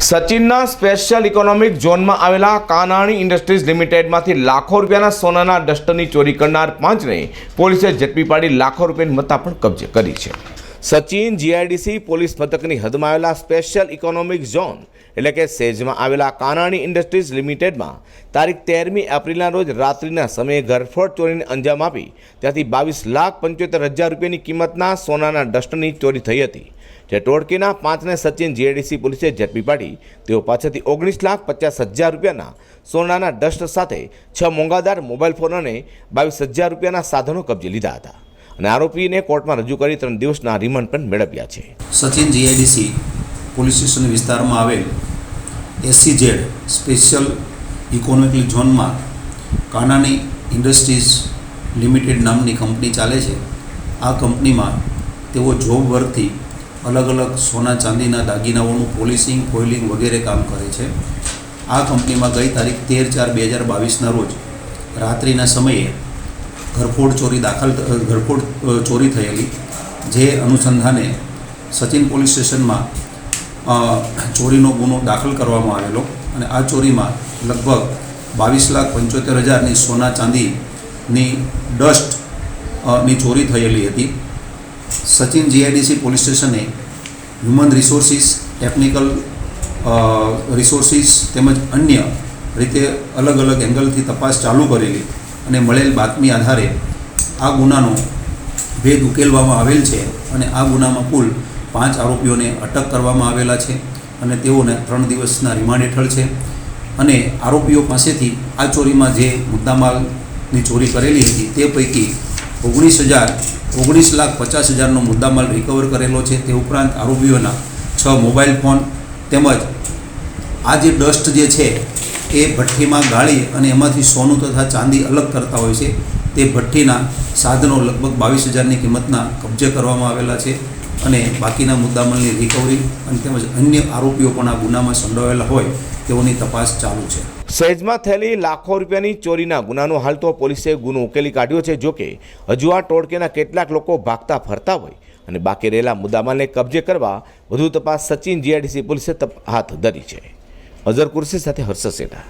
સચિનના special economic ઝોનમાં આવેલા Kanani industries લિમિટેડમાંથી લાખો રૂપિયાના સોનાના ડસ્ટરની ચોરી કરનાર પાંચને પોલીસે ઝડપી પાડી લાખો રૂપિયાની મત્તા પણ કબજે કરી છે. સચિન જીઆઈડીસી પોલીસ મથકની હદમાં આવેલા સ્પેશિયલ ઇકોનોમિક ઝોન, એટલે કે સેજમાં આવેલા કાનાણી ઇન્ડસ્ટ્રીઝ લિમિટેડમાં તારીખ તેરમી એપ્રિલના રોજ રાત્રિના સમયે ઘરફોડ ચોરીને અંજામ આપી, ત્યાંથી બાવીસ લાખ પંચોતેર હજાર રૂપિયાની કિંમતના સોનાના ડસ્ટની ચોરી થઈ હતી. જે ટોળકીના પાંચને સચિન જીએડીસી પોલીસે ઝડપી પાડી, તેઓ પાસેથી ઓગણીસ લાખ પચાસ હજાર રૂપિયાના સોનાના ડસ્ટ સાથે છ મોંઘાદાર મોબાઈલ ફોન અને બાવીસ હજાર રૂપિયાના સાધનો કબજે લીધા હતા. અને આરોપીને કોર્ટમાં રજૂ કરી ત્રણ દિવસના રિમાન્ડ પણ મેળવ્યા છે. સચિન જીઆઈડીસી પોલીસ સ્ટેશન વિસ્તારમાં આવેલ એસસીઝેડ સ્પેશિયલ ઇકોનોમિક ઝોનમાં કાનાની ઇન્ડસ્ટ્રીઝ લિમિટેડ નામની કંપની ચાલે છે. આ કંપનીમાં તેઓ જોબ વર્કથી અલગ અલગ સોના ચાંદીના દાગીનાઓનું પોલિશિંગ, કોઇલિંગ વગેરે કામ કરે છે. આ કંપનીમાં ગઈ તારીખ તેર ચાર બે હજાર બાવીસના રોજ રાત્રિના સમયે ઘરફોડ ચોરી દાખલ ઘરફોડ ચોરી થયેલી, જે અનુસંધાને સચિન પોલીસ સ્ટેશનમાં ચોરીનો ગુનો દાખલ કરવામાં આવેલો અને આ ચોરીમાં લગભગ બાવીસ લાખ પંચોતેર હજારની સોના ચાંદીની ડસ્ટની ચોરી થયેલી હતી. સચિન જીઆઈડીસી પોલીસ સ્ટેશને હ્યુમન રિસોર્સિસ, ટેકનિકલ રિસોર્સિસ તેમજ અન્ય રીતે અલગ અલગ એંગલથી તપાસ ચાલુ કરેલી. અને મળેલ બાતમી આધારે આ ગુનાનો ભેદ ઉકેલવામાં આવેલ છે અને આ ગુનામાં કુલ પાંચ આરોપીઓને અટક કરવામાં આવેલા છે અને તેઓને ત્રણ દિવસના રિમાન્ડ હેઠળ છે. અને આરોપીઓ પાસેથી આ ચોરીમાં જે મુદ્દામાલની ચોરી કરેલી હતી તે પૈકી ઓગણીસ હજાર, ઓગણીસ લાખ પચાસ હજારનો મુદ્દામાલ રિકવર કરેલો છે. તે ઉપરાંત આરોપીઓના છ મોબાઈલ ફોન તેમજ આ જે ડસ્ટ જે છે એ ભઠ્ઠીમાં ગાળી અને એમાંથી સોનું તથા ચાંદી અલગ કરતા હોય છે. તે ભઠ્ઠીના સાધનો લગભગ બાવીસ હજારની કિંમતના કબજે કરવામાં આવેલા છે અને બાકીના મુદ્દામલની રિકવરી અને તેમજ અન્ય આરોપીઓ પણ આ ગુનામાં સંડોવાયેલા હોય તેઓની તપાસ ચાલુ છે. સહેજમાં થયેલી લાખો રૂપિયાની ચોરીના ગુનાનો હાલ તો પોલીસે ગુનો ઉકેલી કાઢ્યો છે. જોકે હજુ આ ટોળકેના કેટલાક લોકો ભાગતા ફરતા હોય અને બાકી રહેલા મુદ્દામાલને કબજે કરવા વધુ તપાસ સચિન જીઆઈડીસી પોલીસે હાથ ધરી છે. અઝર કુર્સી સાથે હર્ષ સેઠા.